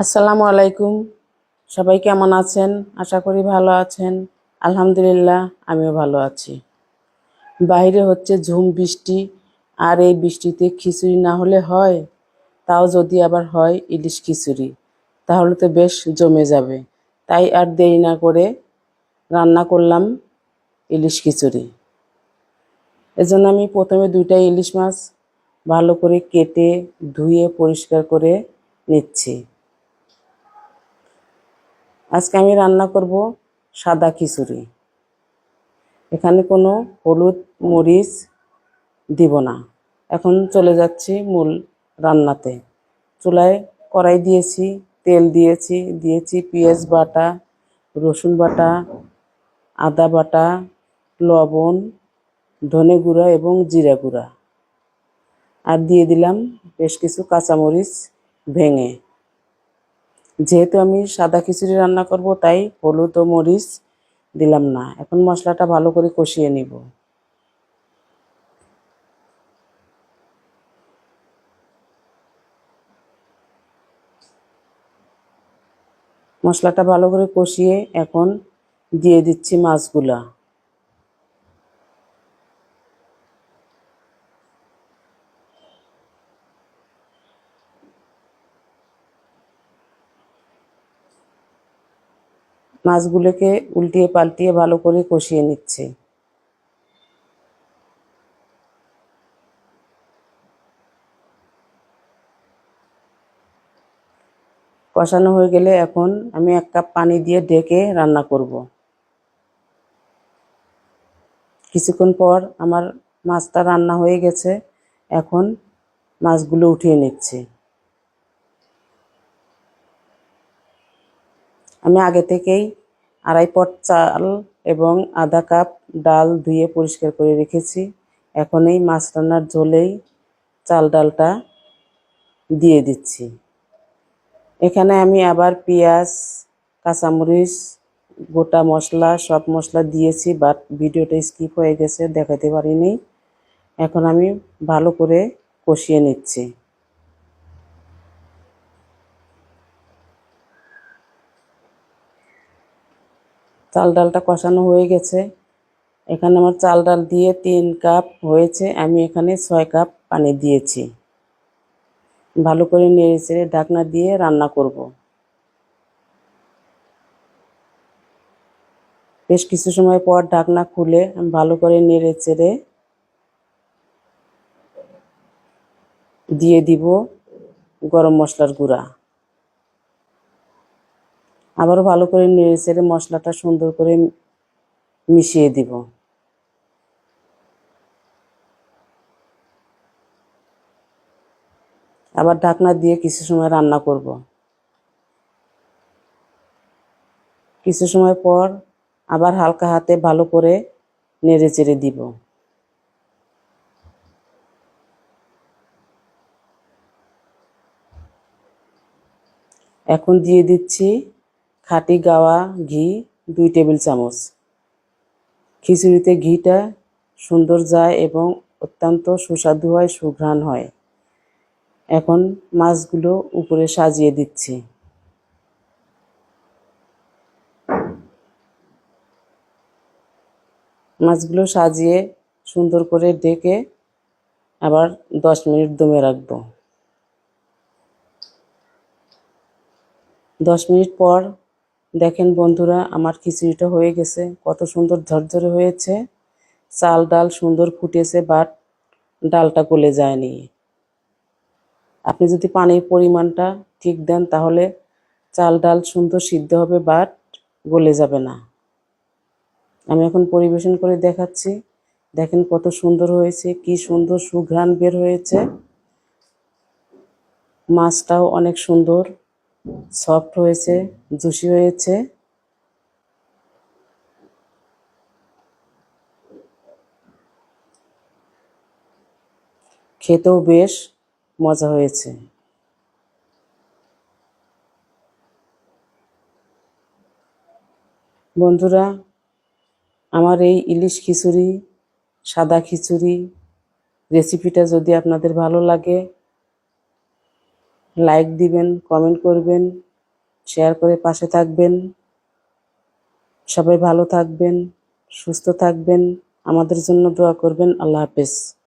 আসসালামু আলাইকুম। সবাই কেমন আছেন? আশা করি ভালো আছেন। আলহামদুলিল্লাহ, আমিও ভালো আছি। বাইরে হচ্ছে ঝুম বৃষ্টি, আর এই বৃষ্টিতে খিচুড়ি না হলে হয়? তাও যদি আবার হয় ইলিশ খিচুড়ি, তাহলে তো বেশ জমে যাবে। তাই আর দেরি না করে রান্না করলাম ইলিশ খিচুড়ি। এজন্য আমি প্রথমে দুইটা ইলিশ মাছ ভালো করে কেটে, ধুয়ে, পরিষ্কার করে নিচ্ছি। আজকে আমি রান্না করব সাদা খিচুড়ি। এখানে কোনো হলুদ মরিচ দিব না। এখন চলে যাচ্ছি মূল রান্নাতে। চুলায় কড়াই দিয়েছি, তেল দিয়েছি দিয়েছি পেঁয়াজ বাটা, রসুন বাটা, আদা বাটা, লবণ, ধনে গুঁড়া এবং জিরা গুঁড়া। আর দিয়ে দিলাম বেশ কিছু কাঁচামরিচ ভেঙে। যেহেতু আমি সাদা খিচুড়ি রান্না করব, তাই হলুদ ও মরিচ দিলাম না। এখন মশলাটা ভালো করে কষিয়ে নিব। মশলাটা ভালো করে কষিয়ে এখন দিয়ে দিচ্ছি মাছগুলা। মাছগুলোকে উল্টিয়ে পাল্টিয়ে ভালো করে কষিয়ে নিচ্ছে। কষানো হয়ে গেলে এখন আমি এক কাপ পানি দিয়ে ঢেকে রান্না করব। কিছুক্ষণ পর আমার মাছটা রান্না হয়ে গেছে, এখন মাছগুলো উঠিয়ে নিচ্ছি। আমি আগে থেকেই আড়াই পট চাল এবং আধা কাপ ডাল ধুয়ে পরিষ্কার করে রেখেছি। এখন এই মাছ রান্নার ঝোলেই চাল ডালটা দিয়ে দিচ্ছি। এখানে আমি আবার পেঁয়াজ, কাঁচামরিচ, গোটা মশলা, সব মশলা দিয়েছি, বাট ভিডিওটা স্কিপ হয়ে গেছে, দেখাতে পারিনি। এখন আমি ভালো করে কষিয়ে নিচ্ছি। চাল ডালটা কষানো হয়ে গেছে। এখানে আমার চাল ডাল দিয়ে তিন কাপ হয়েছে। আমি এখানে ছয় কাপ পানি দিয়েছি। ভালো করে নেড়ে চেড়ে ঢাকনা দিয়ে রান্না করব। বেশ কিছু সময় পর ঢাকনা খুলে ভালো করে নেড়ে চেড়ে দিয়ে দিব গরম মশলার গুঁড়া। আবারও ভালো করে নেড়ে চেড়ে মশলাটা সুন্দর করে মিশিয়ে দিব। আবার ঢাকনা দিয়ে কিছু সময় রান্না করব। কিছু সময় পর আবার হালকা হাতে ভালো করে নেড়ে চেড়ে দিব। এখন দিয়ে দিচ্ছি খাঁটি গাওয়া ঘি, দুই টেবিল চামচ। খিচুড়িতে ঘিটা সুন্দর যায় এবং অত্যন্ত সুস্বাদু হয়, সুঘ্রাণ হয়। এখন মাছগুলো উপরে সাজিয়ে দিচ্ছি। মাছগুলো সাজিয়ে সুন্দর করে ডেকে আবার দশ মিনিট দমে রাখব। দশ মিনিট পর দেখেন বন্ধুরা, আমার খিচুড়িটা হয়ে গেছে। কত সুন্দর ঝরঝরে হয়েছে। চাল ডাল সুন্দর ফুটেছে বাট ডালটা গলে যায়নি। আপনি যদি পানির পরিমাণটা ঠিক দেন, তাহলে চাল ডাল সুন্দর সিদ্ধ হবে বাট গলে যাবে না। আমি এখন পরিবেশন করে দেখাচ্ছি। দেখেন কত সুন্দর হয়েছে, কি সুন্দর সুঘ্রাণ বের হয়েছে। মাছটাও অনেক সুন্দর। সফট হয়েছে, জুসি হয়েছে। খেতেও বেশ মজা হয়েছে। বন্ধুরা, আমার এই ইলিশ খিচুড়ি, সাদা খিচুড়ি রেসিপিটা যদি আপনাদের ভালো লাগে লাইক দিবেন কমেন্ট করবেন শেয়ার করে পাশে থাকবেন। সবাই ভালো থাকবেন, সুস্থ থাকবেন। আমাদের জন্য দোয়া করবেন। আল্লাহ হাফেজ।